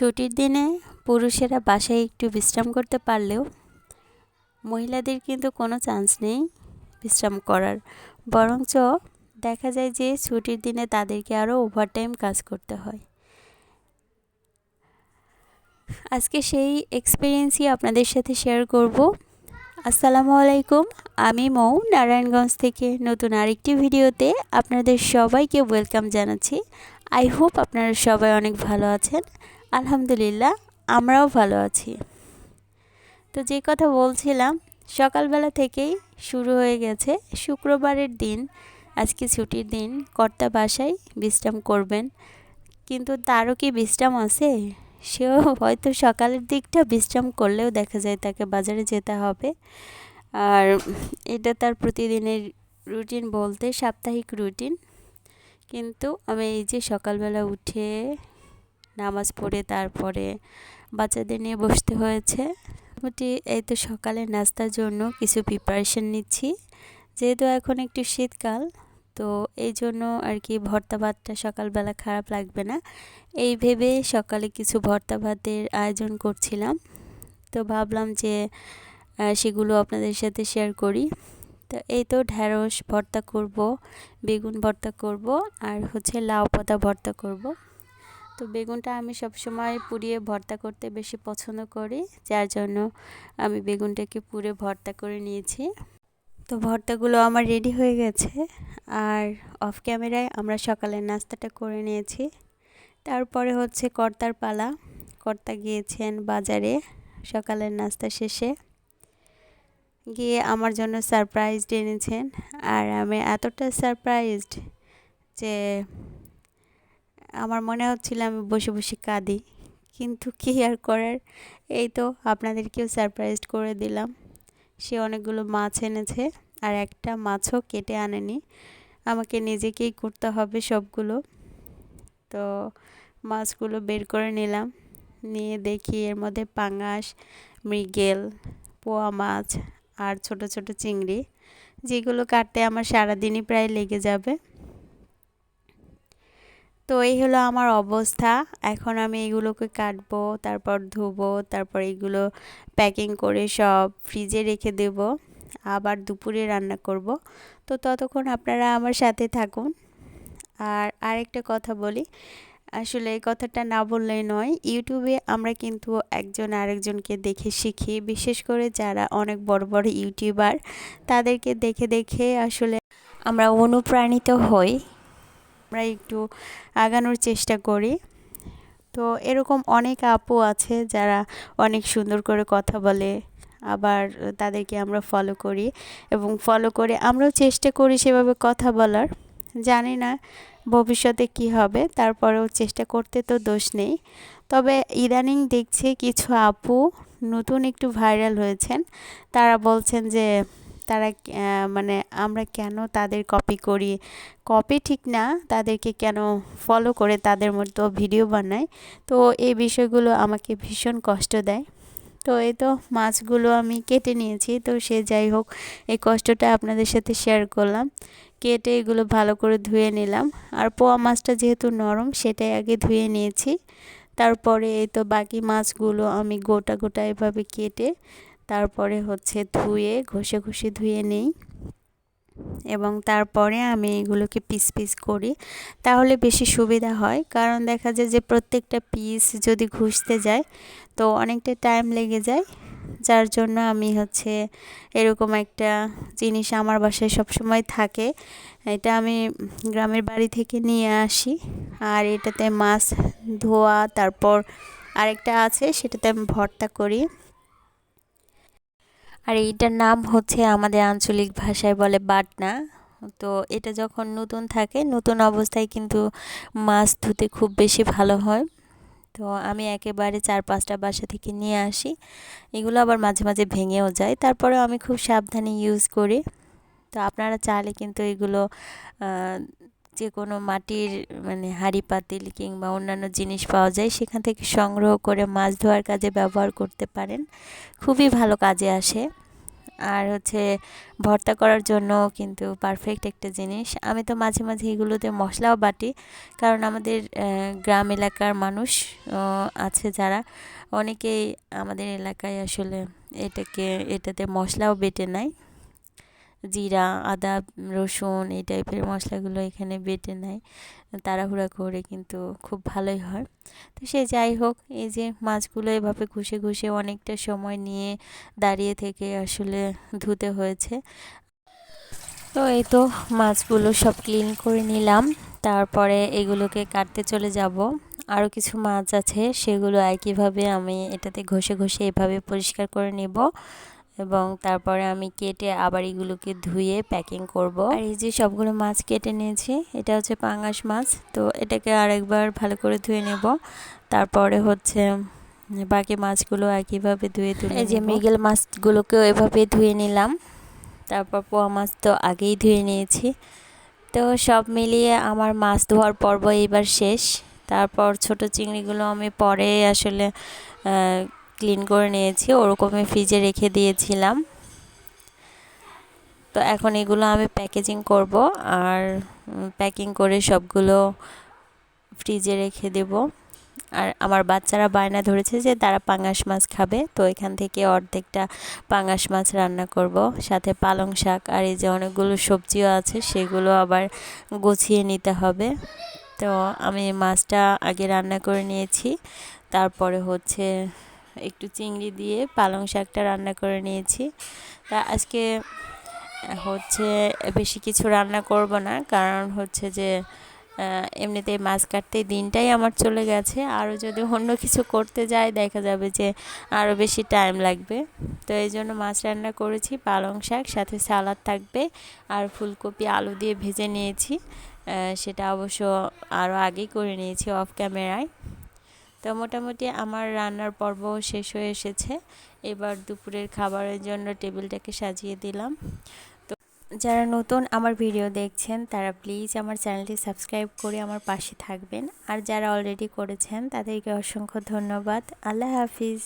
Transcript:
ছুটির দিনে পুরুষেরা বাসায় একটু বিশ্রাম করতে পারলেও মহিলাদের কিন্তু কোনো চান্স নেই বিশ্রাম করার। বরঞ্চ দেখা যায় যে ছুটির দিনে তাদেরকে আরও ওভারটাইম কাজ করতে হয়। আজকে সেই এক্সপিরিয়েন্সই আপনাদের সাথে শেয়ার করব। আসসালামু আলাইকুম, আমি মৌ, নারায়ণগঞ্জ থেকে নতুন আরেকটি ভিডিওতে আপনাদের সবাইকে ওয়েলকাম জানাচ্ছি। আই হোপ আপনারা সবাই অনেক ভালো আছেন। আলহামদুলিল্লাহ, আমরাও ভালো আছি। তো যে কথা বলছিলাম, সকালবেলা থেকেই শুরু হয়ে গেছে শুক্রবারের দিন, আজকে ছুটির দিন, কর্তা বাসায় বিশ্রাম করবেন। কিন্তু তারও কি বিশ্রাম আছে? সেও হয়তো সকালের দিকটা বিশ্রাম করলেও দেখা যায় তাকে বাজারে যেতে হবে। আর এটা তার প্রতিদিনের রুটিন বলতে সাপ্তাহিক রুটিন। কিন্তু আমি এই যে সকালবেলা উঠে নামাজ পড়ে তারপরে বাচ্চাদের নিয়ে বসতে হয়েছে। মোটামুটি এই তো সকালে নাস্তার জন্য কিছু প্রিপারেশন নিচ্ছি। যেহেতু এখন একটু শীতকাল, তো এই জন্য আর কি ভর্তা ভাতটা সকালবেলা খারাপ লাগবে না। এই ভেবে সকালে কিছু ভর্তা ভাতের আয়োজন করছিলাম। তো ভাবলাম যে সেগুলো আপনাদের সাথে শেয়ার করি। তো এই তো ঢ্যাঁড়স ভর্তা করব, বেগুন ভর্তা করব আর হচ্ছে লাউ পাতা ভর্তা করব। তো বেগুনটা আমি সবসময় পুড়িয়ে ভর্তা করতে বেশি পছন্দ করি, যার জন্য আমি বেগুনটাকে পুড়ে ভর্তা করে নিয়েছি। তো ভর্তাগুলো আমার রেডি হয়ে গেছে। আর অফ ক্যামেরায় আমরা সকালের নাস্তাটা করে নিয়েছি। তারপরে হচ্ছে কর্তার পালা। কর্তা গিয়েছেন বাজারে সকালের নাস্তা শেষে। গিয়ে আমার জন্য সারপ্রাইজড এনেছেন। আর আমি এতটা সারপ্রাইজড যে আমার মনে হচ্ছিল আমি বসে বসে কাঁদি। কিন্তু কী আর করার? এই তো আপনাদেরকেও সারপ্রাইজ করে দিলাম। সে অনেকগুলো মাছ এনেছে আর একটা মাছও কেটে আনেনি। আমাকে নিজেকেই করতে হবে সবগুলো। তো মাছগুলো বের করে নিলাম। নিয়ে দেখি এর মধ্যে পাঙাশ, মৃগেল, পোয়া মাছ আর ছোট ছোট চিংড়ি, যেগুলো কাটতে আমার সারাদিনই প্রায় লেগে যাবে। তো এই হলো আমার অবস্থা। এখন আমি এগুলোকে কাটবো, তারপর ধুবো, তারপর এগুলো প্যাকিং করে সব ফ্রিজে রেখে দেব। আবার দুপুরে রান্না করব। তো ততক্ষণ আপনারা আমার সাথে থাকুন। আর আরেকটা কথা বলি, আসলে এই কথাটা না বললেই নয় ইউটিউবে আমরা কিন্তু একজন আরেকজনকে দেখে শিখি। বিশেষ করে যারা অনেক বড় বড় ইউটিউবার তাদেরকে দেখে দেখে আসলে আমরা অনুপ্রাণিত হই। আমরা একটু আগানোর চেষ্টা করি। তো এরকম অনেক আপু আছে যারা অনেক সুন্দর করে কথা বলে, আবার তাদেরকে আমরা ফলো করি এবং ফলো করে আমরাও চেষ্টা করি সেভাবে কথা বলার। জানি না ভবিষ্যতে কি হবে, তারপরেও চেষ্টা করতে তো দোষ নেই। তবে ইদানিং দেখছি কিছু আপু নতুন একটু ভাইরাল হয়েছেন। তারা বলছেন যে তারা মানে আমরা কেন তাদের কপি করি? কপি ঠিক না, তাদেরকে কেন ফলো করে তাদের মতো ভিডিও বানাই তো এই বিষয়গুলো আমাকে ভীষণ কষ্ট দেয়। তো এই তো মাছগুলো আমি কেটে নিয়েছি, তো সে যাই হোক, এই কষ্টটা আপনাদের সাথে শেয়ার করলাম। কেটে এগুলো ভালো করে ধুয়ে নিলাম। আর পোয়া মাছটা যেহেতু নরম, সেটাই আগে ধুয়ে নিয়েছি। তারপরে এই তো বাকি মাছগুলো আমি গোটা গোটা এভাবে কেটে তারপরে হচ্ছে ধুয়ে, ঘষে ঘষে ধুয়ে নেই। এবং তারপরে আমি এগুলোকে পিস পিস করি। তাহলে বেশি সুবিধা হয়। কারণ দেখা যায় যে প্রত্যেকটা পিস যদি ঘুষতে যায়, তো অনেকটা টাইম লেগে যায়। যার জন্য আমি হচ্ছে এরকম একটা জিনিস আমার বাসায় সবসময় থাকে। এটা আমি গ্রামের বাড়ি থেকে নিয়ে আসি। আর এটাতে মাছ ধোয়া, তারপর আরেকটা আছে, সেটাতে আমি ভর্তা করি। আর এইটার নাম হচ্ছে আমাদের আঞ্চলিক ভাষায় বলে বাটনা। তো এটা যখন নতুন থাকে, নতুন অবস্থায় কিন্তু মাছ ধুতে খুব বেশি ভালো হয়। তো আমি একেবারে চার পাঁচটা বাসা থেকে নিয়ে আসি। এগুলো আবার মাঝে মাঝে ভেঙেও যায়। তারপরেও আমি খুব সাবধানে ইউজ করি। তো আপনারা চাইলে কিন্তু এগুলো যে কোনো মাটির মানে হাঁড়ি পাতিল কিংবা অন্যান্য জিনিস পাওয়া যায়, সেখান থেকে সংগ্রহ করে মাছ ধোয়ার কাজে ব্যবহার করতে পারেন। খুবই ভালো কাজে আসে। আর হচ্ছে ভর্তা করার জন্য কিন্তু পারফেক্ট একটা জিনিস। আমি তো মাঝে মাঝে এগুলোতে মশলাও বাটি, কারণ আমাদের গ্রাম এলাকার মানুষ আছে যারা, অনেকেই আমাদের এলাকায় আসলে এটাকে, এটাতে মশলাও বেটে নেয়। জিরা, আদা, রসুন এই টাইপের মশলাগুলো এখানে বেটে নেয়। তাড়াহুড়া করে কিন্তু খুব ভালোই হয়। তো সে যাই হোক, এই যে মাছগুলো এভাবে ঘষে ঘষে অনেকটা সময় নিয়ে দাঁড়িয়ে থেকে আসলে ধুতে হয়েছে। তো এই তো মাছগুলো সব ক্লিন করে নিলাম। তারপরে এগুলোকে কাটতে চলে যাব। আরও কিছু মাছ আছে, সেগুলো একইভাবে আমি এটাতে ঘষে ঘষে এভাবে পরিষ্কার করে নেব। এবং তারপরে আমি কেটে আবার এগুলোকে ধুয়ে প্যাকিং করব। আর এই যে সবগুলো মাছ কেটে নিয়েছি এটা হচ্ছে পাঙ্গাস মাছ তো এটাকে আরেকবার ভালো করে ধুয়ে নেব। তারপরে হচ্ছে বাকি মাছগুলো একইভাবে ধুয়ে তুলে এই যে মৃগেল মাছগুলোকেও এভাবে ধুয়ে নিলাম। তারপর পোয়া মাছ তো আগেই ধুয়ে নিয়েছি। তো সব মিলিয়ে আমার মাছ ধোয়ার পর্ব এবার শেষ। তারপর ছোট চিংড়িগুলো আমি পরে আসলে ক্লিন করে নিয়েছি, ওরকমই ফ্রিজে রেখে দিয়েছিলাম। তো এখন এগুলো আমি প্যাকেজিং করব আর প্যাকিং করে সবগুলো ফ্রিজে রেখে দেব। আর আমার বাচ্চারা বায়না ধরেছে যে তারা পাঙাশ মাছ খাবে, তো এখান থেকে অর্ধেকটা পাঙাশ মাছ রান্না করব। সাথে পালং শাক আর এই যে অনেকগুলো সবজিও আছে, সেগুলো আবার গুছিয়ে নিতে হবে। তো আমি মাছটা আগে রান্না করে নিয়েছি, তারপরে হচ্ছে একটু চিংড়ি দিয়ে পালং শাকটা রান্না করে নিয়েছি। তা আজকে হচ্ছে বেশি কিছু রান্না করব না, কারণ হচ্ছে যে এমনিতেই মাছ কাটতে দিনটাই আমার চলে গেছে। আরও যদি অন্য কিছু করতে যাই, দেখা যাবে যে আরও বেশি টাইম লাগবে। তো এই জন্য মাছ রান্না করেছি, পালং শাক, সাথে সালাদ থাকবে, আর ফুলকপি আলু দিয়ে ভেজে নিয়েছি। সেটা অবশ্য আরও আগেই করে নিয়েছি অফ ক্যামেরায়। তো মোটামুটি আমার রান্নার পর্ব শেষ হয়ে এসেছে। এবার দুপুরের খাবারের জন্য টেবিলটাকে সাজিয়ে দিলাম। তো যারা নতুন আমার ভিডিও দেখছেন, তারা প্লিজ আমার চ্যানেলটি সাবস্ক্রাইব করে আমার পাশে থাকবেন। আর যারা অলরেডি করেছেন, তাদেরকে অসংখ্য ধন্যবাদ। আল্লাহ হাফিজ।